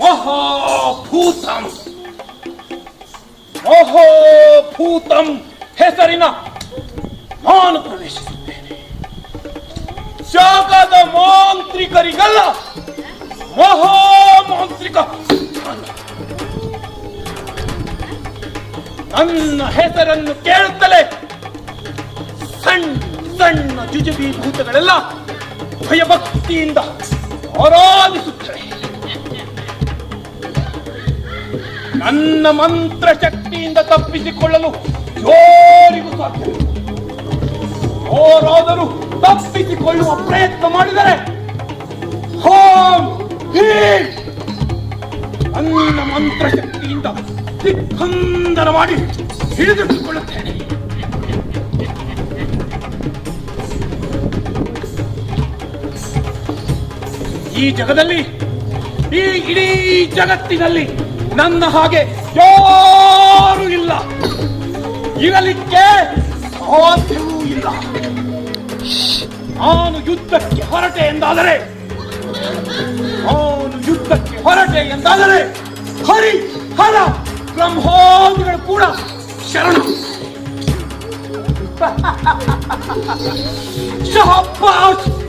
ಮಹಾಭೂತಂ ಭೂತಂ. ಹೆಸರಿನ ನಾನು ಪ್ರವೇಶಿಸುತ್ತೇನೆ. ಜಾಗದ ಮಾಂತ್ರಿಕರಿಗಲ್ಲ ಮಹಾಮಾಂತ್ರಿಕ ಮಾಂತ್ರಿಕ ನನ್ನ ಹೆಸರನ್ನು ಕೇಳುತ್ತಲೇ ಸಣ್ಣ ಸಣ್ಣ ಜುಜುಬಿ ಭೂತಗಳೆಲ್ಲ ಭಯಭಕ್ತಿಯಿಂದ ಆರಾಧಿಸುತ್ತವೆ. ನನ್ನ ಮಂತ್ರ ಶಕ್ತಿಯಿಂದ ತಪ್ಪಿಸಿಕೊಳ್ಳಲು ಯಾರಿಗೂ ಸಾಧ್ಯವಿಲ್ಲ ಹೋರಾದರೂ ತಪ್ಪಿಸಿಕೊಳ್ಳುವ ಪ್ರಯತ್ನ ಮಾಡಿದರೆ ನನ್ನ ಮಂತ್ರ ಶಕ್ತಿಯಿಂದ ದಿಗ್ಬಂಧನ ಮಾಡಿ ಹಿಡಿದಿಟ್ಟುಕೊಳ್ಳುತ್ತೇನೆ. ಈ ಜಗದಲ್ಲಿ, ಈ ಇಡೀ ಜಗತ್ತಿನಲ್ಲಿ ನನ್ನ ಹಾಗೆ ಯಾರು ಇಲ್ಲ. ಇರಲಿಕ್ಕೆ ಸಾಧ್ಯವೂ ಇಲ್ಲ. ನಾನು ಯುದ್ಧಕ್ಕೆ ಹೊರಟೆ ಎಂದಾದರೆ, ನಾನು ಯುದ್ಧಕ್ಕೆ ಹೊರಟೆ ಎಂದಾದರೆ, ಹರಿ, ಹರ ಬ್ರಹ್ಮಾದಿಗಳು ಕೂಡ ಶರಣ. ಶಹಬ್ಬಾಸ್.